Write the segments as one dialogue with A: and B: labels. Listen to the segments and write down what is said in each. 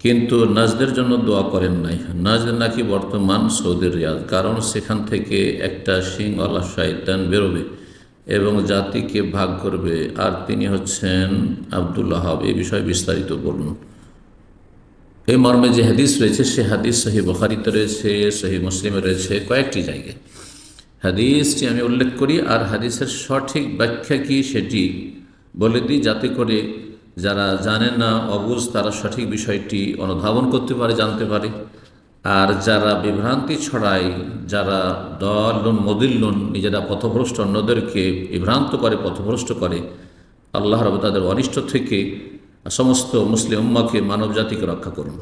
A: কিন্তু নাজদের জন্য দোয়া করেন নাই। নাজ নাকি বর্তমান সৌদির রিয়াজ কারণ সেখান থেকে একটা সিংওয়ালা শয়তান বেরোবে এবং জাতিকে ভাগ করবে। আর তিনি হচ্ছেন আবদুল্লাহ এই বিষয়ে বিস্তারিত বলুন। এই মর্মে যে হাদিস রয়েছে, সে হাদিস সহি বখারিতে রয়েছে, সহি মুসলিমে রয়েছে, কয়েকটি জায়গায়। হাদিসটি আমি উল্লেখ করি, আর হাদিসের সঠিক ব্যাখ্যা কি সেটি বলে দিই, যাতে করে যারা জানে না অবুজ তারা সঠিক বিষয়টি অনুধাবন করতে পারে, জানতে পারে। আর যারা বিভ্রান্তি ছড়ায়, যারা দলুন মদিল্লুন, নিজেরা পথভ্রষ্ট অন্যদেরকে বিভ্রান্ত করে, পথভ্রষ্ট করে, আল্লাহ রব তাদের অনিষ্ট থেকে সমস্ত মুসলিম উম্মাকে মানব জাতিকে রক্ষা করুন।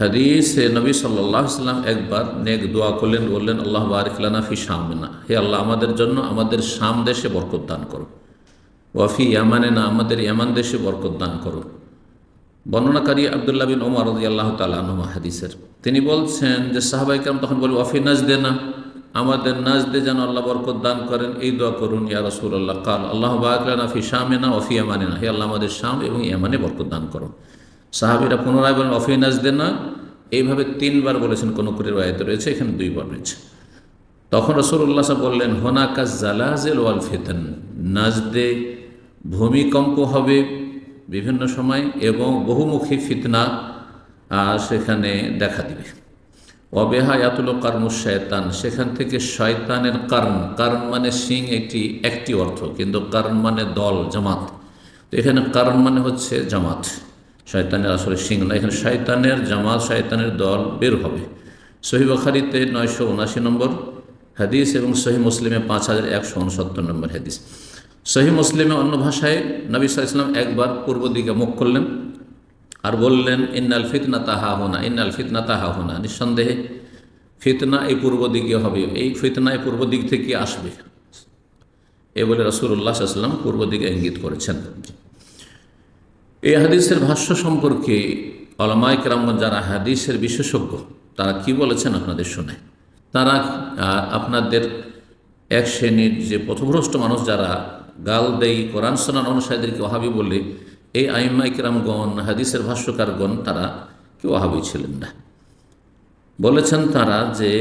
A: হাদিসে নবী সাল্লাহ সাল্লাম একবার নেক দোয়া করলেন, বললেন, আল্লাহ বারিকলানা ফি শামিনা। হে আল্লাহ, আমাদের জন্য আমাদের শাম দেশে বরকত দান করো। ওয়াফি ইয়ামানে না আমাদের ইয়ামান দেশে বরকত দান করো বর্ণনাকারী আবদুল্লাহ বিন ওমর আল্লাহ তালুমা হাদিসের। তিনি বলছেন যে সাহাবাইকাম তখন বলি, ওয়াফি নাজ দে না, আমাদের নাজ দে যেন আল্লাহ বরকত দান করেন, এই দোয়া করুন, ইয়া রসুল আল্লাহ কাল আল্লাহ বাকলানা ফি শামেনা ওফি ইয়ামানে না হে আল্লাহ, আমাদের শাম এবং ইয়ামানে বরকত দান করো সাহাবিরা পুনরায় বলেন অফি নাজ দে না। এইভাবে তিনবার বলেছেন, কোনো করে রায়তে রয়েছে, এখানে দুইবার রয়েছে। তখন রসুল্লাহ বললেন, হোনাকা জালাজেল ওয়াল ফেতন। নাজদে ভূমিকম্প হবে বিভিন্ন সময় এবং বহুমুখী ফিতনা সেখানে দেখা দিবে। অবেহা অবেহায়াতুল কার্ম শয়তান, সেখান থেকে শয়তানের কারণ কারণ মানে সিং একটি একটি অর্থ, কিন্তু কারণ মানে দল, জামাত। তো এখানে কারণ মানে হচ্ছে জামাত। শয়তানের আসলে সিং না, এখানে শয়তানের জামাত, শয়তানের দল বের হবে। সহি বখারিতে নয়শো উনাশি নম্বর হাদিস এবং সহি মুসলিমে পাঁচ হাজার একশো উনসত্তর নম্বর হাদিস। সহি মুসলিমে অন্য ভাষায় নবী সাল্লাম একবার পূর্ব দিকে মুখ করলেন আর বললেন, ইন্নাল ফিতনা তাহা হোনা ইন্নাল ফিতনা তাহা হোনা নিঃসন্দেহে ফিতনা এই পূর্ব দিকে হবে, এই ফিতনা এই পূর্ব দিক থেকে আসবে। এ বলে রসুল্লাহ সাল্লাম পূর্ব দিকে ইঙ্গিত করেছেন। এই হাদিসের ভাষ্য সম্পর্কে অলমাইক রাম্মদ যারা হাদিসের বিশেষজ্ঞ, তারা কি বলেছেন আপনাদের শুনে? তারা আপনাদের এক শ্রেণির যে পথভ্রষ্ট মানুষ যারা গাল দেই কোরআন সোনান অনুসারীদেরকে ওহাবি বলে এই আইম্মাই কিরামগণ হাদিসের ভাষ্যকারগণ, তারা কেউ ওহাবি ছিলেন না? বলেছেন তারা যে,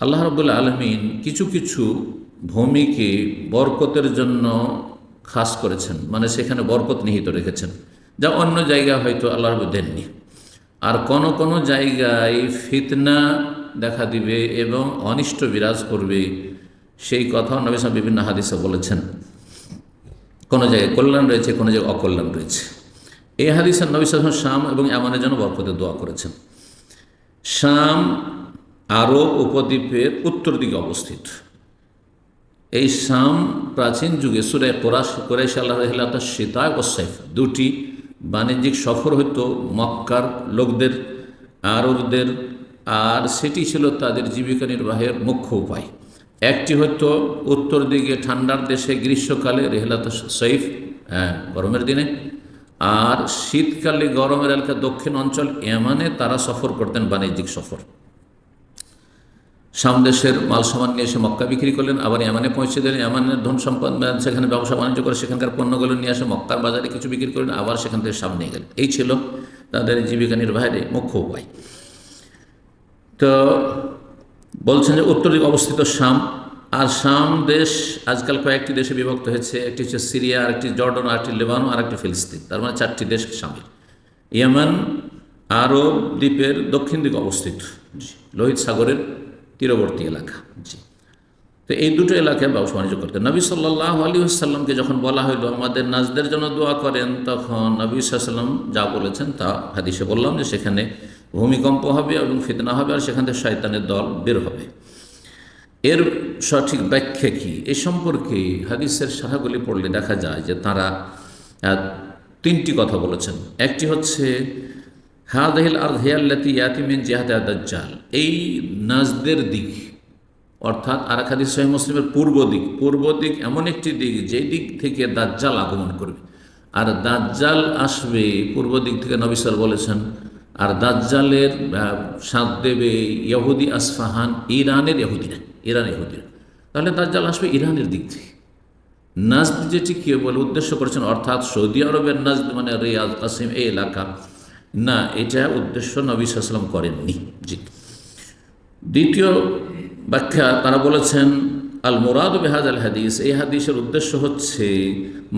A: আল্লাহ রবুল্লা আলমিন কিছু কিছু ভূমিকে বরকতের জন্য খাস করেছেন মানে সেখানে বরকত নিহিত রেখেছেন, যা অন্য জায়গায় হয়তো আল্লাহ রব দেননি। আর কোন কোন জায়গায় ফিতনা দেখা দিবে এবং অনিষ্ট বিরাজ করবে, সেই কথাও নবী বিভিন্ন হাদিসে বলেছেন। কোনো জায়গায় কল্যাণ রয়েছে, কোনো জায়গায় অকল্যাণ রয়েছে। এই হাদিসের নবী সাহেব শাম এবং এমনের জন্য বরকতের দোয়া করেছেন। শাম আরব উপদ্বীপের উত্তর দিকে অবস্থিত। এই শাম প্রাচীন যুগে সুরে কোরাস কোরাইশ আল্লাহ সীতায় ও সাইফ। দুটি বাণিজ্যিক সফর হতো মক্কার লোকদের, আরবদের, আর সেটি ছিল তাদের জীবিকা নির্বাহের মুখ্য উপায়। একটি হতো উত্তর দিকে ঠান্ডার দেশে গ্রীষ্মকালে রেহলাত সৈফ হ্যাঁ গরমের দিনে। আর শীতকালে গরমের এলাকা দক্ষিণ অঞ্চল এমানে তারা সফর করতেন, বাণিজ্যিক সফর। সামদেশের মাল সামান নিয়ে এসে মক্কা বিক্রি করলেন, আবার এমানে পৌঁছে দিলেন। এমানের ধন সম্পদ সেখানে ব্যবসা বাণিজ্য করে সেখানকার পণ্যগুলো নিয়ে আসে মক্কার বাজারে কিছু বিক্রি করলেন, আবার সেখান থেকে সামনে গেলেন। এই ছিল তাদের জীবিকা নির্বাহের মুখ্য উপায়। তো বলছেন যে উত্তর দিকে অবস্থিত শাম। আর শাম দেশ আজকাল কয়েকটি দেশে বিভক্ত হয়েছে। একটি হচ্ছে সিরিয়া, আরেকটি জর্ডন, আরেকটি লেবানো আর একটি ফিলিস্তিন। তার মানে চারটি দেশ সামিল। ইয়েমান, আরব দ্বীপের দক্ষিণ দিকে অবস্থিত। লোহিত সাগরের তীরবর্তী এলাকা। জি। তো এই দুটো এলাকায় ব্যবসা বাণিজ্য করতেন। নবী সাল্লাহ আলী আসাল্লামকে যখন বলা হইল, আমাদের নাজদের জন্য দোয়া করেন তখন নবী সাল্লাম যা বলেছেন তা হাদিসে বললাম যে সেখানে ভূমিকম্প হবে এবং ফিতনা হবে আর সেখান থেকে শয়তানের দল বের হবে। এর সঠিক ব্যাখ্যা কি? এ সম্পর্কে হাদিসের সাহাগুলি পড়লে দেখা যায় যে তারা তিনটি কথা বলেছেন। একটি হচ্ছে হাদহিল আর হেয়াল্লাতি ইয়াতিমিন জেহাদে দাজ্জাল। এই নাজদের দিক, অর্থাৎ আর এক হাদিস সহি মুসলিমের পূর্ব দিক পূর্ব দিক এমন একটি দিক যেই দিক থেকে দাজ্জাল আগমন করবে। আর দাজ্জাল আসবে পূর্ব দিক থেকে নবিসার বলেছেন আর দাজ্জালের সাঁত দেবে ইহুদি আসফাহান ইরানের ইহুদিরা ইরান ইহুদিরা তাহলে দাজ্জাল আসবে ইরানের দিক থেকে। নাজদ যেটি কেউ বলে, উদ্দেশ্য করেছেন, অর্থাৎ সৌদি আরবের নাজদ মানে রিয়াজ কাসিম, এই এলাকা। না, এটা উদ্দেশ্য নবী সাল্লাম করেননি। জি। দ্বিতীয় ব্যাখ্যা, তারা বলেছেন আল মুরাদ বেহাজ আল হাদিস, এই হাদিসের উদ্দেশ্য হচ্ছে,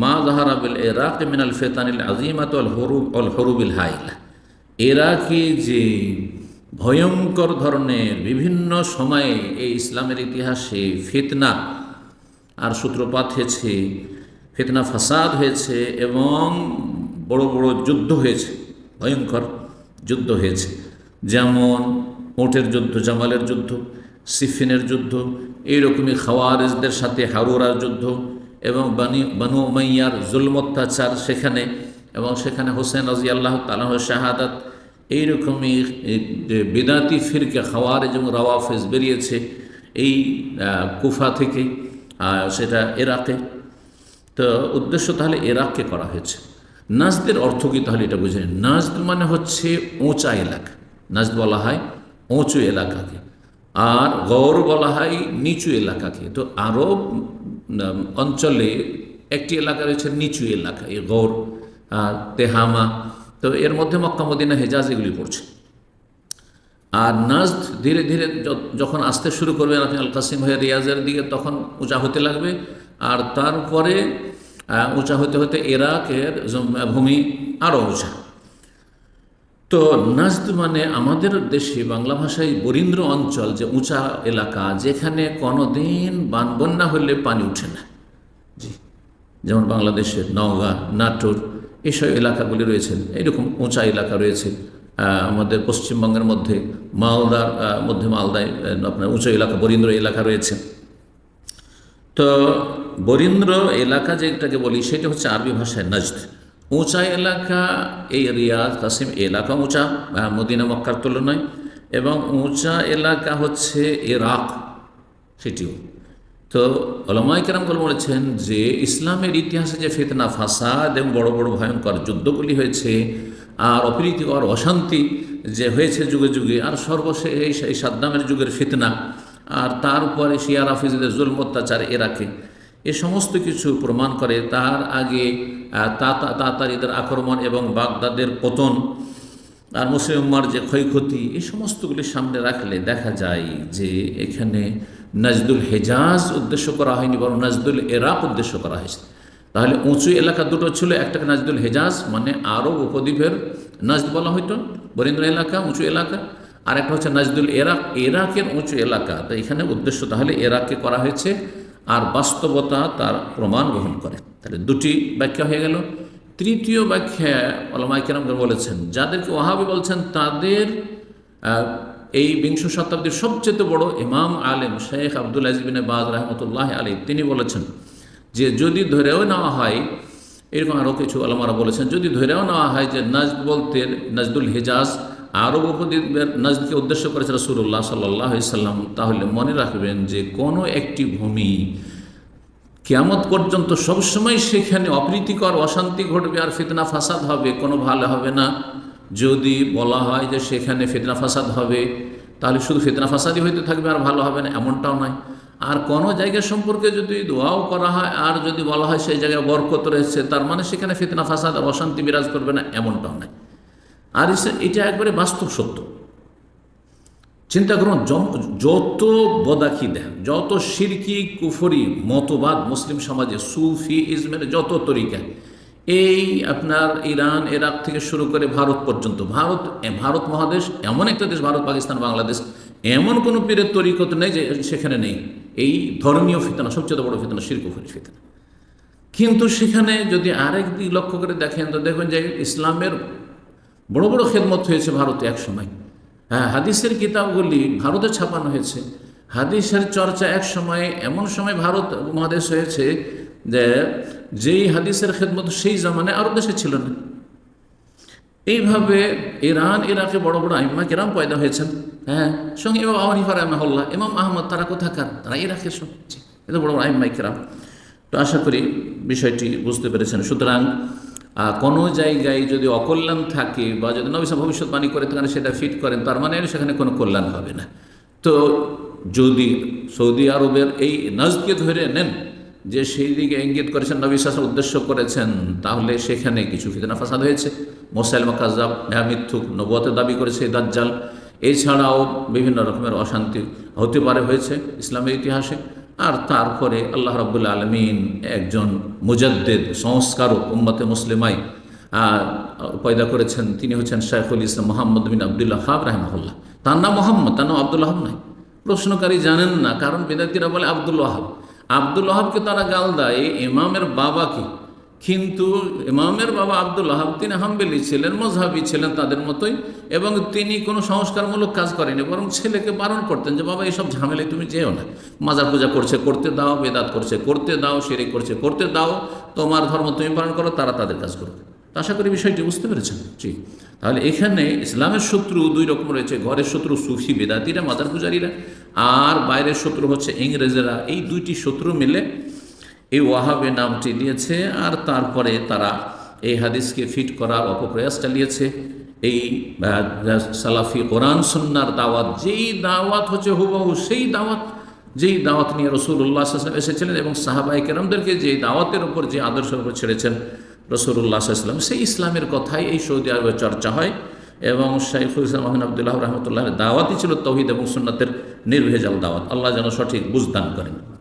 A: মা জাহারাবিল এরাক মিনাল ফেতানিল আজিমাত আল হরুব অল হরুবিল হাইলা। এরাকে যে ভয়ঙ্কর ধরনের বিভিন্ন সময়ে এই ইসলামের ইতিহাসে ফিতনা আর সূত্রপাত হয়েছে, ফিতনা ফাসাদ হয়েছে এবং বড় বড় যুদ্ধ হয়েছে, ভয়ঙ্কর যুদ্ধ হয়েছে। যেমন ওটের যুদ্ধ, জামালের যুদ্ধ, সিফিনের যুদ্ধ, এইরকমই খাওয়ারেজদের সাথে হারুরার যুদ্ধ এবং বানি বানু মাইয়ার সেখানে এবং সেখানে হোসেন রাজি আল্লাহ তালাহ শাহাদাত, এইরকমই বেদাতি ফিরকে খাওয়ারেজ এবং রাওয়াফেজ বেরিয়েছে এই কুফা থেকে সেটা এরাকে। তো উদ্দেশ্য তাহলে এরাককে করা হয়েছে। নাজদের অর্থ কি তাহলে এটা বুঝে। নাজদ মানে হচ্ছে উঁচা এলাকা। নাজদ বলা হয় উঁচু এলাকাকে। আর গৌর বলা হয় নিচু এলাকাকে। তো আরব অঞ্চলে একটি এলাকা রয়েছে নিচু এলাকা, এই গৌর তেহামা, তো এর মধ্যে মক্কা, মদিনা, হেজাজ এগুলি পড়ছে। আর নাজদ ধীরে ধীরে যখন আসতে শুরু করবেন আপনি আল কাসিম হয়ে রিয়াজের দিকে, তখন উঁচা হতে লাগবে। আর তারপরে উঁচা হতে হতে এরাকের ভূমি আরও উঁচা। তো নাজদ মানে আমাদের দেশে বাংলা ভাষায় বরীন্দ্র অঞ্চল, যে উঁচা এলাকা, যেখানে কোনোদিন বান বন্যা হলে পানি উঠে না। জি, যেমন বাংলাদেশের নওগাঁ, নাটোর এইসব এলাকাগুলি রয়েছে। এরকম উঁচা এলাকা রয়েছে। আমাদের পশ্চিমবঙ্গের মধ্যে মালদার মধ্যে মালদায় আপনার উঁচু এলাকা, বরীন্দ্র এলাকা রয়েছে। তো বরীন্দ্র এলাকা যেটাকে বলি, সেটা হচ্ছে আরবি ভাষায় নাজদ। উঁচা এলাকা এই রিয়াজ কাসিম এলাকা উঁচা মদিনা, মক্কার তুলনায়। এবং উঁচা এলাকা হচ্ছে ইরাক, সেটিও। তো অলমাই কেরামগুলো বলেছেন যে ইসলামের ইতিহাসে যে ফিতনা, ফাসাদ এবং বড় বড় ভয়ঙ্কর যুদ্ধগুলি হয়েছে আর অপ্রীতিকর অশান্তি যে হয়েছে যুগে যুগে, আর সর্বশেষ এই সাদ্দামের যুগের ফিতনা আর তার উপরে শিয়া রাফিজদের জুলম অত্যাচার এরাকে এ সমস্ত কিছু প্রমাণ করে তার আগে তাতারিদের আক্রমণ এবং বাগদাদের পতন আর মুসলিম যে ক্ষয়ক্ষতি এই সমস্তগুলি সামনে রাখলে দেখা যায় যে এখানে নাজদুল হেজাজ উদ্দেশ্য করা হয়নি, বরং নাজদুল এরাক উদ্দেশ্য করা হয়েছে। তাহলে উঁচু এলাকা দুটো ছিল, একটাকে নাজদুল হেজাজ মানে আরব উপদ্বীপের নাজদ বলা হইতো, বরেন্দ্র এলাকা, উঁচু এলাকা। আর একটা হচ্ছে নাজদুল এরাক, এরাকের উঁচু এলাকা। তো এখানে উদ্দেশ্য তাহলে এরাককে করা হয়েছে আর বাস্তবতা তার প্রমাণ গ্রহণ করে। তাহলে দুটি ব্যাখ্যা হয়ে গেল। তৃতীয় ব্যাখ্যা ওলামাই কেরাম বলেছেন, যাদেরকে ওহাবি বলছেন, তাদের এই বিংশ শতাব্দীর সবচেয়ে বড় ইমাম আলেম শেখ আব্দুল আজিবিন বাজ রহমতুল্লাহ আলী তিনি বলেছেন যে যদি ধরেও নেওয়া হয়, এরকম আরও কিছু আলমারা বলেছেন, যদি ধরেও নেওয়া হয় যে নাজ বলতে নাজদুল হেজাজ আরব উপদ্বীপের নাজদকে উদ্দেশ্য করেছে রসুল্লাহ সাল্লাহ সাল্লাম, তাহলে মনে রাখবেন যে কোনো একটি ভূমি কিয়ামত পর্যন্ত সবসময় সেখানে অপ্রীতিকর, অশান্তি ঘটবে আর ফিতনা, ফাসাদ হবে, কোনো ভালো হবে না। যদি বলা হয় যে সেখানে ফিতনা ফাসাদ হবে, তাহলে শুধু ফিতনা ফাসাদই হইতে থাকবে আর ভালো হবে না, এমনটাও নয়। আর কোনো জায়গা সম্পর্কে যদি দোয়াও করা হয়, আর যদি বলা হয় সেই জায়গায় বরকত রয়েছে, তার মানে সেখানে ফিতনা ফাসাদ অশান্তি বিরাজ করবে না, এমনটাও নয়। আর এটা একবারে বাস্তব সত্য। চিন্তা করুন যত যত বদাখিদা যত সিরকি, কুফরি, মতবাদ মুসলিম সমাজে, সুফি, ইজমের যত তরিকা এই আপনার ইরান, ইরাক থেকে শুরু করে ভারত পর্যন্ত। ভারত ভারত মহাদেশ, এমন একটা দেশ, ভারত, পাকিস্তান, বাংলাদেশ, এমন কোনো পীরের তরিকত নেই যে সেখানে নেই। এই ধর্মীয় ফিতনা, সবচেয়ে বড় ফিতনা, শিরকুফরি ফিতনা। কিন্তু সেখানে যদি আরেক দিক লক্ষ্য করে দেখেন, তো দেখবেন যে ইসলামের বড় বড় খেদমত হয়েছে ভারতে এক সময়। হ্যাঁ হাদিসের কিতাবগুলি ভারতে ছাপানো হয়েছে। হাদিসের চর্চা এক সময়, এমন সময় ভারত মহাদেশ হয়েছে যে যেই হাদিসের খেদমত সেই জামানে আরব দেশে ছিল না। এইভাবে ইরান, ইরাকে বড় বড় আইম্মা কিরাম পয়দা হয়েছেন। হ্যাঁ সঙ্গে ইমাম আহরিফা রহমাহুল্লাহ, ইমাম আহমদ, তারা কোথাকার? তারা ইরাকের সঙ্গে। এটা বড় বড় আইম্মাই কিরাম। তো আশা করি বিষয়টি বুঝতে পেরেছেন। সুতরাং কোনো জায়গায় যদি অকল্যাণ থাকে বা যদি নবিসা ভবিষ্যৎবাণী করে থাকেন, সেটা ফিট করেন, তার মানে সেখানে কোনো কল্যাণ হবে না। তো যদি সৌদি আরবের এই নাজকে ধরে নেন যে সেই দিকে ইঙ্গিত করেছেন নবী শাসন উদ্দেশ্য করেছেন, তাহলে সেখানে কিছু ফিতনা ফাসাদ হয়েছে। মোসাইল মকাজাব হ্যাঁ মিথ্যুক নবতে দাবি করেছে দাজ্জাল। এছাড়াও বিভিন্ন রকমের অশান্তি হতে পারে হয়েছে ইসলামের ইতিহাসে। আর তারপরে আল্লাহ রাবুল্লা আলমিন একজন মুজাদ্দেদ, সংস্কারক, উম্মতে মুসলিমাই পয়দা করেছেন। তিনি হচ্ছেন শাইখুল ইসলাম মোহাম্মদ বিন আবদুল্লাহ হাব রাহমাহুল্লাহ। তার নাম মোহাম্মদ, তার নাম আবদুল্লাহ নাই। প্রশ্নকারী জানেন না, কারণ বেদাতিরা বলে আব্দুল ওয়াহাব। আব্দুল আহাবকে তারা গাল দেয়, ইমামের বাবাকে। কিন্তু ইমামের বাবা আব্দুল ওয়াহাব তিনি হাম্বেলি ছিলেন, মজহাবি ছিলেন তাদের মতোই, এবং তিনি কোনো সংস্কারমূলক কাজ করেনি বরং ছেলেকে বারণ করতেন যে, বাবা এইসব ঝামেলায় তুমি যেও না। মাজার পূজা করছে, করতে দাও, বেদাত করছে, করতে দাও সেরে করছে, করতে দাও, তোমার ধর্ম তুমি পালন করো, তারা তাদের কাজ করবে আশা করি বিষয়টি বুঝতে পেরেছেন। জি। তাহলে এখানে ইসলামের শত্রু দুই রকম রয়েছে, ঘরের শত্রু সুফি বেদাতিরা মাদার পূজারীরা আর বাইরের শত্রু হচ্ছে ইংরেজেরা। এই দুইটি শত্রু মিলে এই ওয়াহাবে নামটি নিয়েছে আর তারপরে তারা এই হাদিসকে ফিট করার অপপ্রয়াস চালিয়েছে। এই সালাফি কোরআন সন্ন্যার দাওয়াত, যেই দাওয়াত হচ্ছে হুবহু সেই দাওয়াত, যেই দাওয়াত নিয়ে রসুল্লাহ এসেছিলেন এবং সাহাবাই কেরামদেরকে যে দাওয়াতের উপর, যে আদর্শের উপর ছেড়েছেন রসুল্লাহ ইসলাম সেই ইসলামের কথাই এই সৌদি আরবে চর্চা হয়। এবং শাইখুল ইসলাম মোহাম্মদ আবদুল্লাহ রহমতুল্লাহ দাওয়াতই ছিল তৌহিদ এবং সুন্নাতের নির্ভেজাল দাওয়াত। আল্লাহ যেন সঠিক বুঝদান করেন।